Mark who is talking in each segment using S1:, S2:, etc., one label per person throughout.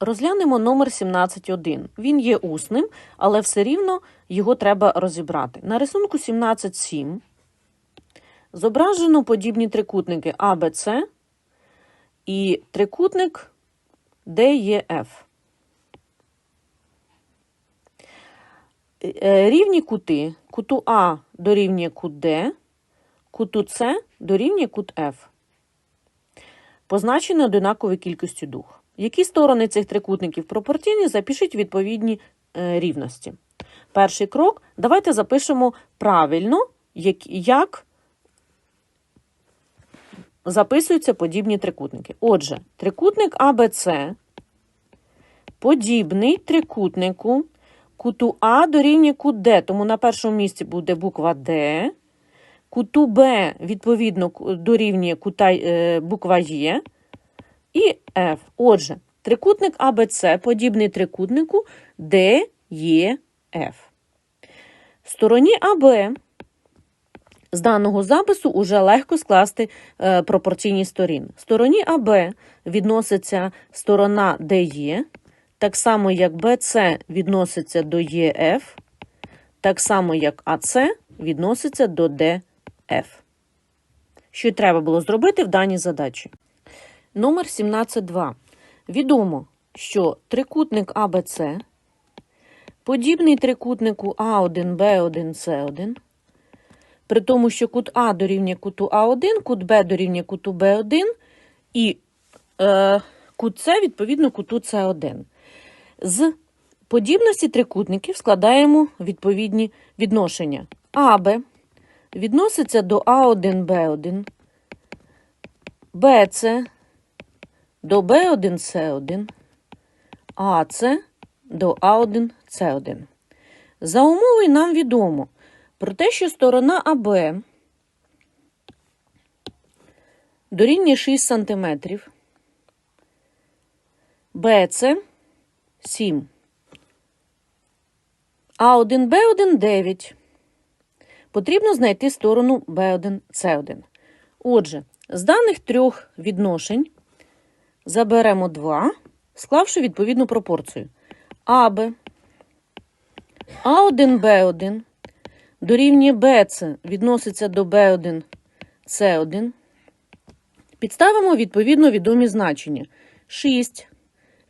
S1: Розглянемо номер 17.1. Він є усним, але все рівно його треба розібрати. На рисунку 17.7 зображено подібні трикутники АБЦ і трикутник DEF. Е, Рівні кути. Куту А дорівнює кут Д, куту С дорівнює кут F. Позначені одинаковою кількістю дуг. Які сторони цих трикутників пропорційні, запишіть відповідні е, рівності. Перший крок. Давайте запишемо правильно, як, записуються подібні трикутники. Отже, трикутник АБЦ подібний трикутнику куту А дорівнює кут Д, тому на першому місці буде буква Д. Куту Б, відповідно, дорівнює кута, е, буква Є і F. Отже, трикутник АБЦ подібний трикутнику DEF. Стороні АБ з даного запису уже легко скласти е, пропорційні сторін. Стороні АБ відноситься сторона ДЕ, так само як BC відноситься до ЄФ, так само як АЦ відноситься до ДФ. Що й треба було зробити в даній задачі. Номер 17.2. Відомо, що трикутник АБЦ подібний трикутнику А1, Б1, С1, при тому, що кут А дорівнює куту А1, кут Б дорівнює куту Б1 і е, кут С відповідно куту С1. З подібності трикутників складаємо відповідні відношення. АБ відноситься до А1, Б1, БЦ до Б1, С1, АЦ до А1, С1. За умови нам відомо про те, що сторона АБ дорівнює 6 см, БЦ 7, А1, Б1 9. Потрібно знайти сторону Б1, С1. Отже, з даних трьох відношень заберемо 2, склавши відповідну пропорцію. АБ, А1, Б1 дорівнює БЦ відноситься до Б1, С1. Підставимо відповідно відомі значення. 6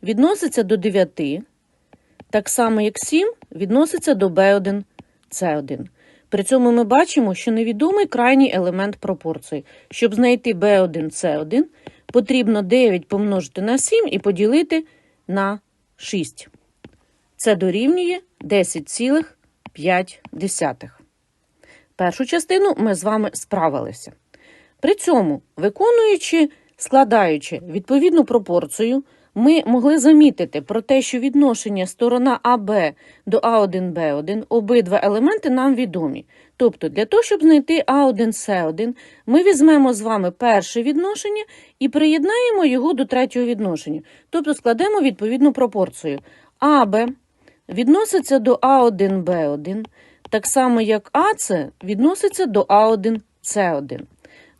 S1: відноситься до 9, так само як 7 відноситься до B1, C1. При цьому ми бачимо, що невідомий крайній елемент пропорції. Щоб знайти B1, C1, потрібно 9 помножити на 7 і поділити на 6. Це дорівнює 10,5. Першу частину ми з вами справилися. При цьому, виконуючи, складаючи відповідну пропорцію, ми могли замітити про те, що відношення сторона АБ до А1Б1 обидва елементи нам відомі. Тобто, для того, щоб знайти А1С1, ми візьмемо з вами перше відношення і приєднаємо його до третього відношення. Тобто складемо відповідну пропорцію. АБ відноситься до А1Б1, так само як АЦ відноситься до А1С1.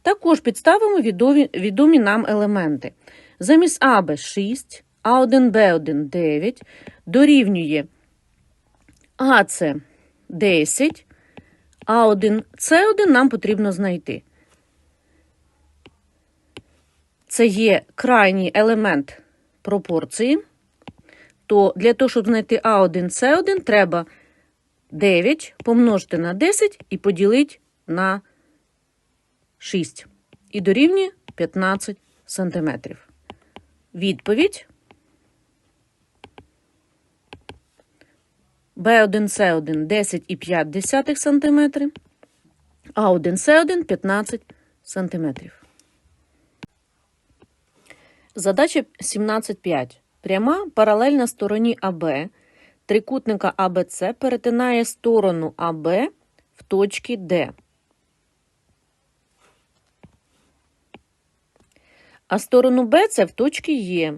S1: Також підставимо відомі, нам елементи. Замість АБ 6, А1Б1 9, дорівнює АЦ 10, А1С1 нам потрібно знайти. Це є крайній елемент пропорції. То для того, щоб знайти А1С1, треба 9 помножити на 10 і поділити на 6. І дорівнює 15 сантиметрів. Відповідь. Б1С1 10,5 см, А1С1 15 см. Задача 17.5. Пряма паралельна стороні АБ трикутника АБЦ перетинає сторону АБ в точці Д. а сторону Б це в точці Є.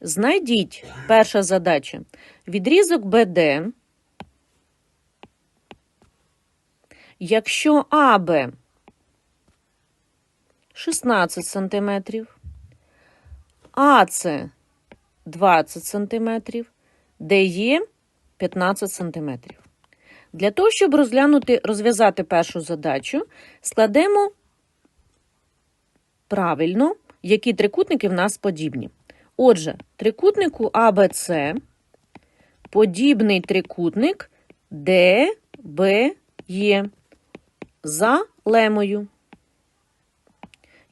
S1: Знайдіть перша задача. Відрізок БД, якщо АБ 16 см, АЦ 20 см, ДЕ 15 см. Для того, щоб розглянути, розв'язати першу задачу, складемо правильно, які трикутники в нас подібні. Отже, трикутнику АБЦ подібний трикутник ДБЕ за лемою,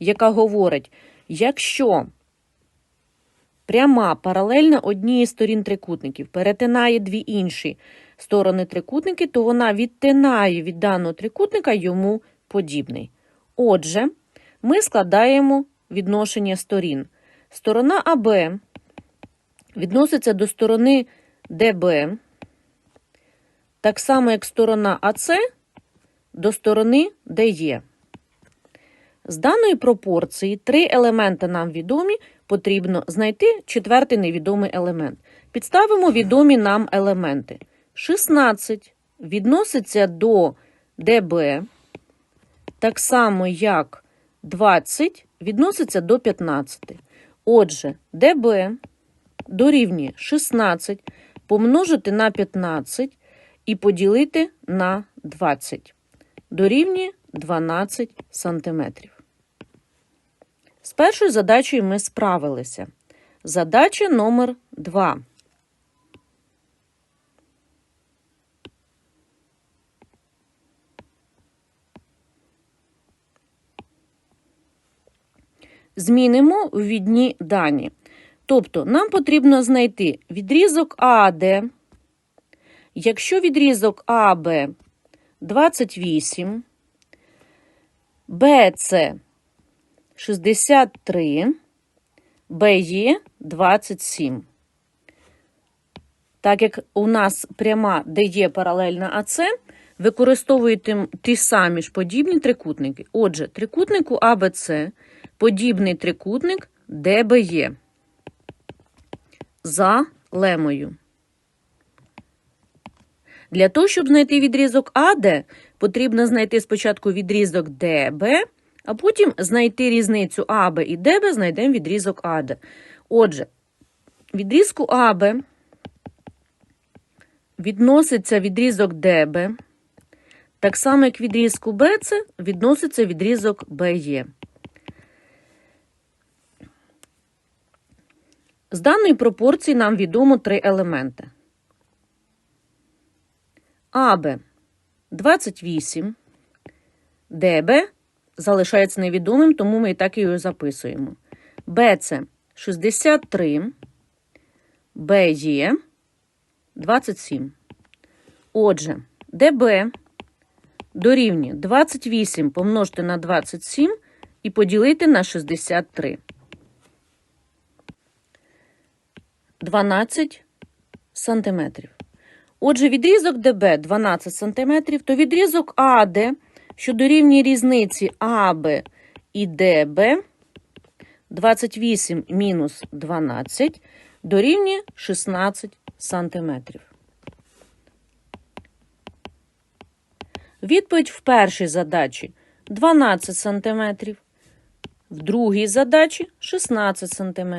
S1: яка говорить, якщо пряма паралельна одній із сторін трикутників перетинає дві інші сторони трикутники, то вона відтинає від даного трикутника йому подібний. Отже, ми складаємо відношення сторін. Сторона АБ відноситься до сторони ДБ, так само як сторона АЦ до сторони ДЕ. З даної пропорції три елементи нам відомі, потрібно знайти четвертий невідомий елемент. Підставимо відомі нам елементи. 16 відноситься до ДБ, так само як 20 відноситься до 15. Отже, ДБ дорівнює 16 помножити на 15 і поділити на 20. Дорівнює 12 сантиметрів. З першою задачею ми справилися. Задача номер 2. Змінимо ввідні дані. Тобто, нам потрібно знайти відрізок АД. Якщо відрізок АБ 28, БЦ 63, БЕ 27. Так як у нас пряма ДЕ паралельна АЦ, використовуєте ті самі ж подібні трикутники. Отже, трикутнику АБЦ подібний трикутник ДБЕ за лемою. Для того, щоб знайти відрізок АД, потрібно знайти спочатку відрізок ДБ, а потім знайти різницю АБ і ДБ, знайдемо відрізок АД. Отже, відрізку АБ відноситься відрізок ДБ, так само, як відрізку БЦ відноситься відрізок БЕ. З даної пропорції нам відомо три елементи. АБ 28, ДБ залишається невідомим, тому ми і так його записуємо. БЦ 63, БЕ 27. Отже, ДБ дорівнює 28 помножити на 27 і поділити на 63. 12 сантиметрів. Отже, відрізок ДБ 12 см, то відрізок АД, що дорівнює різниці АБ і ДБ 28 мінус 12 дорівнює 16 см. Відповідь в першій задачі 12 см, в другій задачі 16 см.